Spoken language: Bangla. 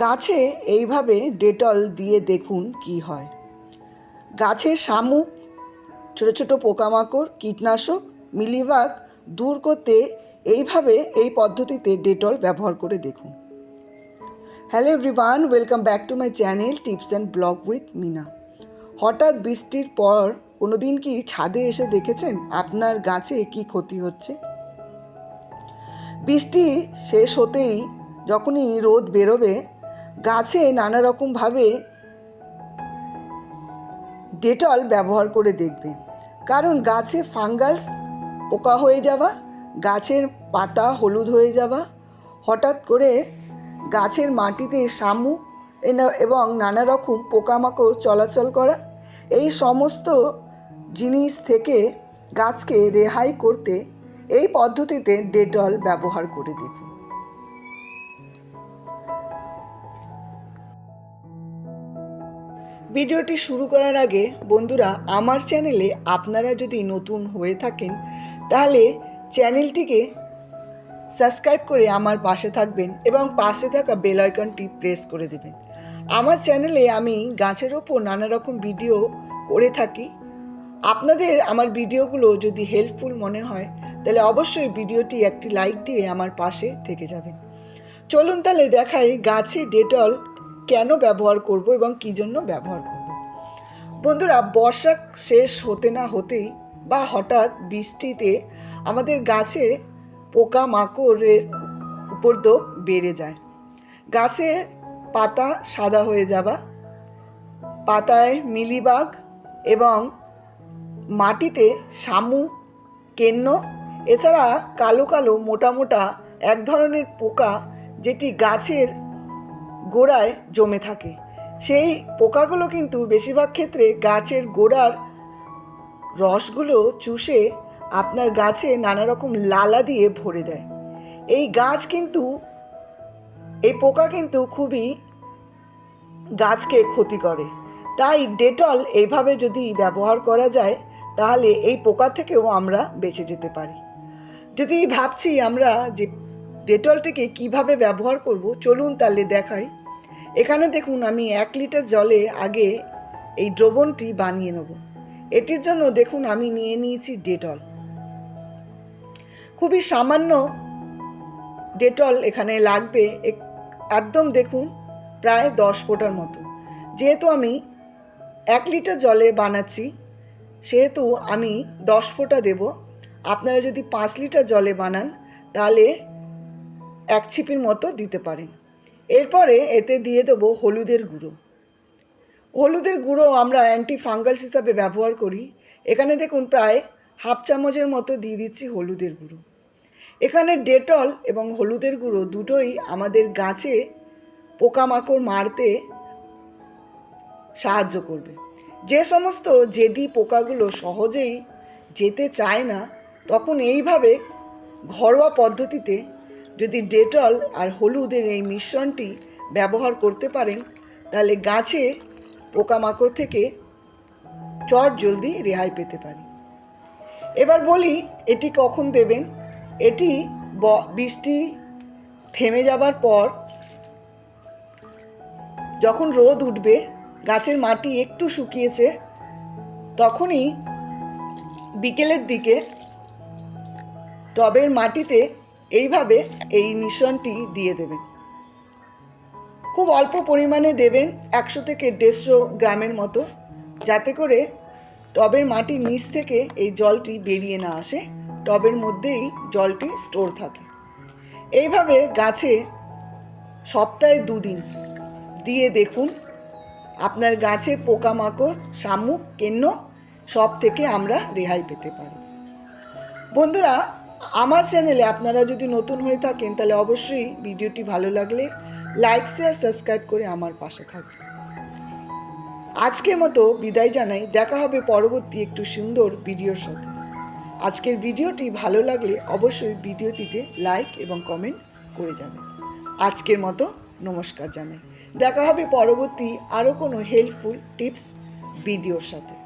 গাছে এইভাবে ডেটল দিয়ে দেখুন কি হয়। গাছে শামুক, ছোটো ছোটো পোকামাকড়, কীটনাশক, মিলিবাগ দূর করতে এইভাবে এই পদ্ধতিতে ডেটল ব্যবহার করে দেখুন। Hello everyone, welcome back to my channel tips and blog with Meena. হঠাৎ বৃষ্টির পর কোনো দিন কি ছাদে এসে দেখেছেন আপনার গাছে কি ক্ষতি হচ্ছে? বৃষ্টি শেষ হতেই যখনই রোদ বেরোবে, গাছে নানা রকমভাবে ডেটল ব্যবহার করে দেখবে। কারণ গাছে ফাঙ্গাস পোকা হয়ে যাওয়া, গাছের পাতা হলুদ হয়ে যাওয়া, হঠাৎ করে গাছের মাটিতে শামুক এবং নানা রকম পোকামাকড় চলাচল করা, এই সমস্ত জিনিস থেকে গাছকে রেহাই করতে এই পদ্ধতিতে ডেটল ব্যবহার করে দেখুন। ভিডিওটি শুরু করার আগে বন্ধুরা, আমার চ্যানেলে আপনারা যদি নতুন হয়ে থাকেন, তাহলে চ্যানেলটিকে সাবস্ক্রাইব করে আমার পাশে থাকবেন এবং পাশে থাকা বেল আইকনটি প্রেস করে দেবেন। আমার চ্যানেলে আমি গাছের ওপর নানা রকম ভিডিও করে থাকি। আপনাদের আমার ভিডিওগুলো যদি হেল্পফুল মনে হয়, তাহলে অবশ্যই ভিডিওটি একটি লাইক দিয়ে আমার পাশে থেকে যাবেন। চলুন তাহলে দেখাই গাছে ডেটল কেন ব্যবহার করব এবং কী জন্য ব্যবহার করব? বন্ধুরা, বর্ষা শেষ হতে না হতেই বা হঠাৎ বৃষ্টিতে আমাদের গাছে পোকা মাকড়ের উপদ্রব বেড়ে যায়। গাছের পাতা সাদা হয়ে যাওয়া, পাতায় মিলিবাগ এবং মাটিতে শামুক কেন্ন, এছাড়া কালো কালো মোটা মোটা এক ধরনের পোকা যেটি গাছের গোড়ায় জমে থাকে। সেই পোকাগুলো কিন্তু বেশিরভাগ ক্ষেত্রে গাছের গোড়ার রসগুলো চুষে আপনার গাছে নানা রকম লালা দিয়ে ভরে দেয়। এই গাছ কিন্তু, এই পোকা কিন্তু খুবই গাছকে ক্ষতি করে। তাই ডেটল এইভাবে যদি ব্যবহার করা যায়, তাহলে এই পোকা থেকেও আমরা বেঁচে যেতে পারি। যদি ভাবছি আমরা যে ডেটলটিকে কীভাবে ব্যবহার করব, চলুন তাহলে দেখাই। এখানে দেখুন আমি এক লিটার জলে আগে এই দ্রবণটি বানিয়ে নেব। এটির জন্য দেখুন আমি নিয়ে নিয়েছি ডেটল। খুবই সামান্য ডেটল এখানে লাগবে, এক- একদম দেখুন প্রায় দশ ফোঁটার মতো। যেহেতু আমি এক লিটার জলে বানাচ্ছি, সেহেতু আমি দশ ফোঁটা দেব। আপনারা যদি পাঁচ লিটার জলে বানান, তাহলে এক ছিপির মতো দিতে পারেন। এরপরে এতে দিয়ে দেবো হলুদের গুঁড়ো। হলুদের গুঁড়ো আমরা অ্যান্টি ফাঙ্গালস হিসাবে ব্যবহার করি। এখানে দেখুন প্রায় হাফ চামচের মতো দিয়ে দিচ্ছি হলুদের গুঁড়ো। এখানে ডেটল এবং হলুদের গুঁড়ো দুটোই আমাদের গাছে পোকামাকড় মারতে সাহায্য করবে। যে সমস্ত জেদি পোকাগুলো সহজেই যেতে চায় না, তখন এইভাবে ঘরোয়া পদ্ধতিতে যদি ডেটল আর হলুদের এই মিশ্রণটি ব্যবহার করতে পারেন, তাহলে গাছে পোকামাকড় থেকে চট জলদি রেহাই পেতে পারি। এবার বলি, এটি কখন দেবেন? এটি বৃষ্টি থেমে যাবার পর যখন রোদ উঠবে, গাছের মাটি একটু শুকিয়েছে, তখনই বিকেলের দিকে টবের মাটিতে এইভাবে এই মিশ্রণটি দিয়ে দেবেন। খুব অল্প পরিমাণে দেবেন একশো থেকে দেড়শো গ্রামের মতো, যাতে করে টবের মাটির নিচ থেকে এই জলটি বেরিয়ে না আসে, টবের মধ্যেই জলটি স্টোর থাকে। এইভাবে গাছে সপ্তাহে দুদিন দিয়ে দেখুন, আপনার গাছে পোকামাকড়, শামুক, কেন্ন সব থেকে আমরা রেহাই পেতে পারি। বন্ধুরা আমার চ্যানেলে আপনারা যদি নতুন হয়ে থাকেন, তাহলে অবশ্যই ভিডিওটি ভালো লাগলে লাইক, শেয়ার, সাবস্ক্রাইব করে আমার পাশে থাকবেন। আজকের মতো বিদায় জানাই। দেখা হবে পরবর্তী একটু সুন্দর ভিডিওর সাথে। আজকের ভিডিওটি ভালো লাগলে অবশ্যই ভিডিওটিতে লাইক এবং কমেন্ট করে যাবেন আজকের মতো নমস্কার জানাই। দেখা হবে পরবর্তী আরও কোনো হেল্পফুল টিপস ভিডিওর সাথে।